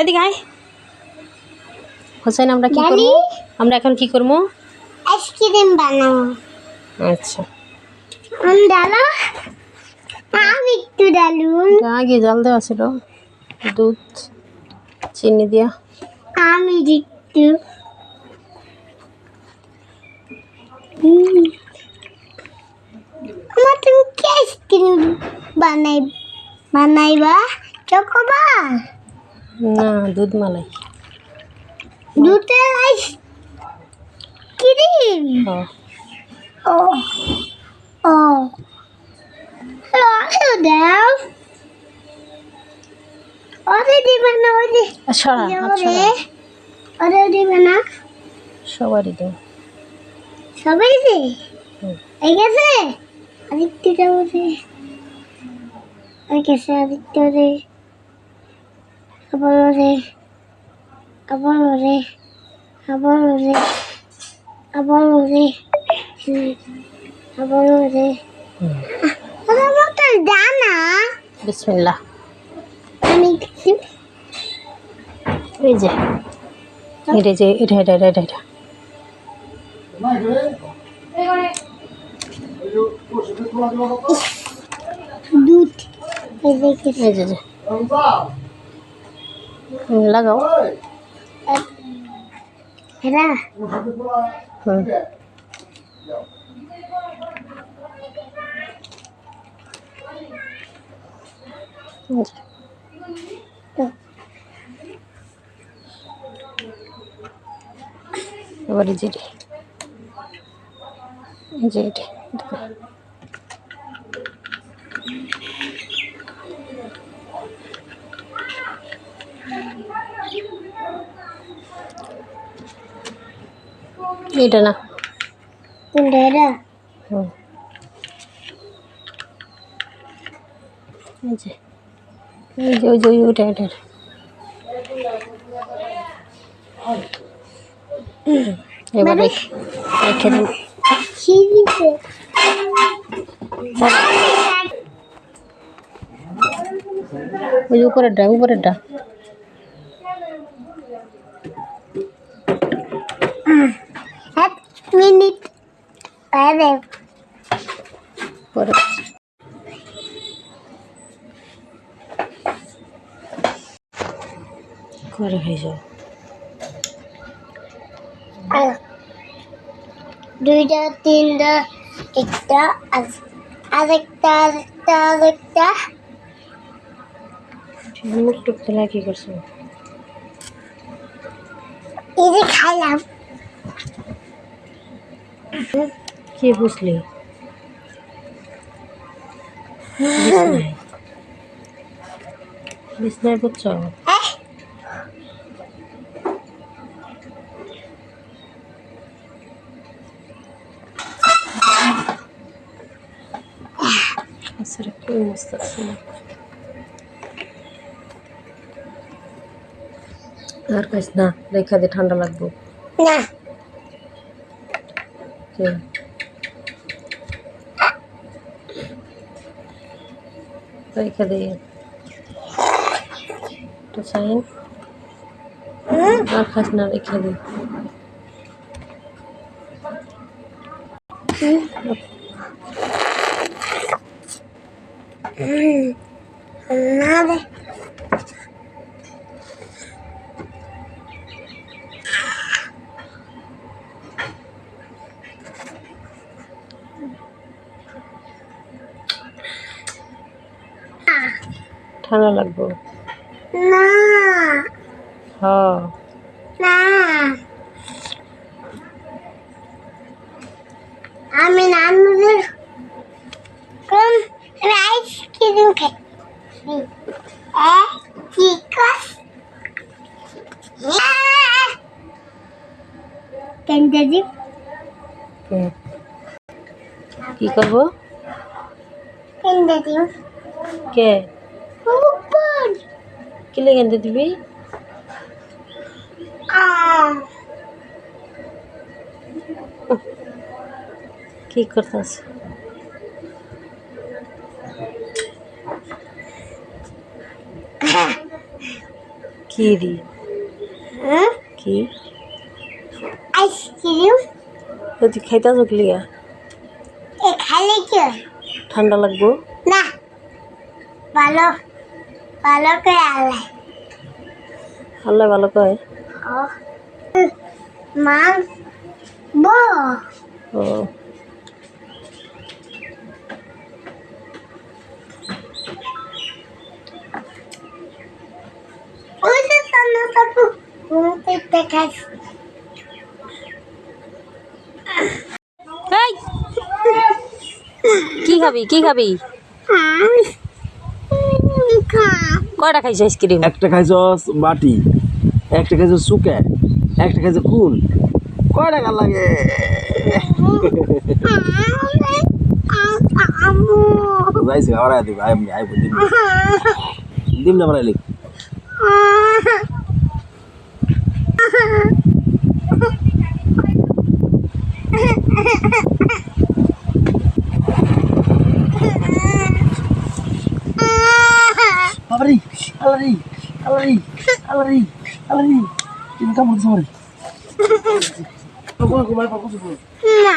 এদিকে আয়। হোসেন আমরা কি। করব? আমরা এখন কি করব? আইসক্রিম বানাবো। আচ্ছা। আমি ডালো? আমি একটু ডালুন। আগে জাল দেওয়া ছিল। দুধ চিনি দিয়া। আমি একটু। আমার তুমি কি আইসক্রিম বানাই বানাইবা? চকোবার? না দুধ মালাই। দুধের আইসক্রিম হ্যাঁ। ও ও। দাও। ওরে দিবে না ওরে ওরে ওরে দিবে না। সবারই তো সবাই দে? হুম। এই গেছে? আদিত্য যাব রে ওই গেছে আদিত্য রে আবার রে আবার রে আবার রে আবার রে আবার রে। জানা। বিসমিল্লাহ। আমি এই যে এটা যে এটা এটা এটা এটা এটা। দুধ। এই যে। লাগাও এরা হুম এই যে। এবার এই যে এটা। এটা। এটা না এরা হুম এই যে এই যে ওই যে ওইটা এটা এটা। এবার রেখে রেখে দিন ওই উপরেরটা উপরেরটা মিনিট। আরে পরে। করে যাও। দুইটা তিনটা একটা আর- আরেকটা আরেকটা আরেকটা। মুখ টুক তোলা কি করছ? এই যে খাইলাম। কি বুঝলি? বিছনায় বুঝছ আসলে খুবই মস্ত আছে আর কাজ না রেখা দিয়ে ঠান্ডা লাগবো। না। কে রেখা দিয়ে তো সাইন হুম, আর খাস না রেখা দিয়ে হুম, না রে ঠান্ডা লাগবো? না। হ্যাঁ। না। আমি নানুদের কোন আইসক্রিম খাই। এ চিকস কেন্দ্রে দিব কে? কি করব? কেন্দ্রে দিব কে? কি লেগে দিবি কি করতেছ কি রি কি আইসক্রিম তো তুই খাইতে চকলিয়া এ খাইলে কি? ঠান্ডা লাগবো না ভালো ভালো করে আলাই। আল্লাহ ভালো ও মা বো। ও। কি খাবি কি খাবি? কয়টা খাইছ আইসক্রিম একটা খাইছস বাটি একটা খাইছস সুকে একটা খাইছ কুল কয় টাকা লাগে যাইছে আবার দিব আই দিম না বাড়াইলি বাবারি আলারি আলারি আলারি আলারি তুমি কামড় দিছো মারি ঘুমাই পাবো না।